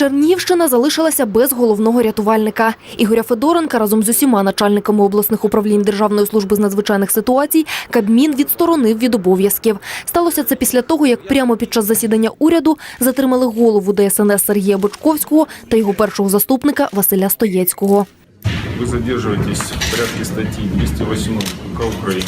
Чернігівщина залишилася без головного рятувальника. Ігоря Федоренка разом з усіма начальниками обласних управлінь Державної служби з надзвичайних ситуацій Кабмін відсторонив від обов'язків. Сталося це після того, як прямо під час засідання уряду затримали голову ДСНС Сергія Бочковського та його першого заступника Василя Стоєцького. Вы задерживаетесь в порядке статьи 208 УК Украины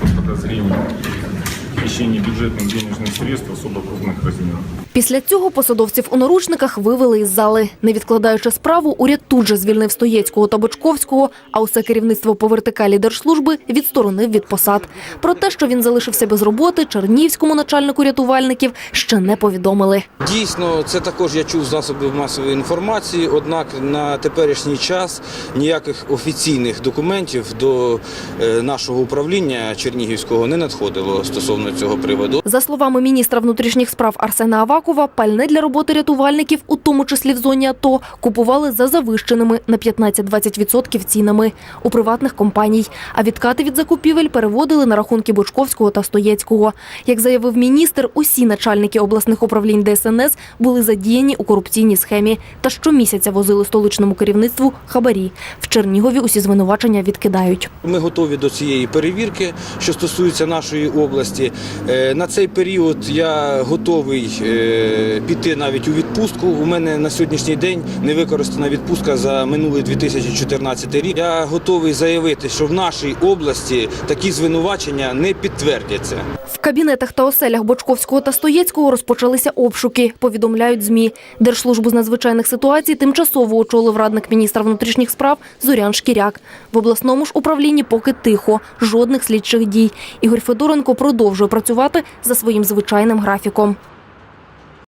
по подозрению в хищении бюджетных денежных средств особо крупных размеров. Після цього посадовців у наручниках вивели із зали. Не відкладаючи справу, уряд тут же звільнив Стоєцького та Бочковського, а усе керівництво по вертикалі держслужби відсторонив від посад. Про те, що він залишився без роботи, чернігівському начальнику рятувальників ще не повідомили. Дійсно, це також я чув з засобів масової інформації. Однак на теперішній час ніяких офіційних документів до е, нашого управління Чернігівського не надходило стосовно цього приводу. За словами міністра внутрішніх справ Арсена Авакова, пальне для роботи рятувальників, у тому числі в зоні АТО, купували за завищеними на 15-20% цінами у приватних компаній. А відкати від закупівель переводили на рахунки Бочковського та Стоєцького. Як заявив міністр, усі начальники обласних управлінь ДСНС були задіяні у корупційній схемі та щомісяця возили столичному керівництву хабарі. В Чернігові усі звинувачення відкидають. Ми готові до цієї перевірки, що стосується нашої області. Е, На цей період я готовий е, піти навіть у відпустку. У мене на сьогоднішній день не використана відпустка за минулий 2014 рік. Я готовий заявити, що в нашій області такі звинувачення не підтвердяться. В кабінетах та оселях Бочковського та Стоєцького розпочалися обшуки, повідомляють ЗМІ. Держслужбу з надзвичайних ситуацій тимчасово очолив радник міністра внутрішніх справ Зорян Шкіряк. В обласному ж управлінні поки тихо, жодних слідчих дій. Ігор Федоренко продовжує працювати за своїм звичайним графіком.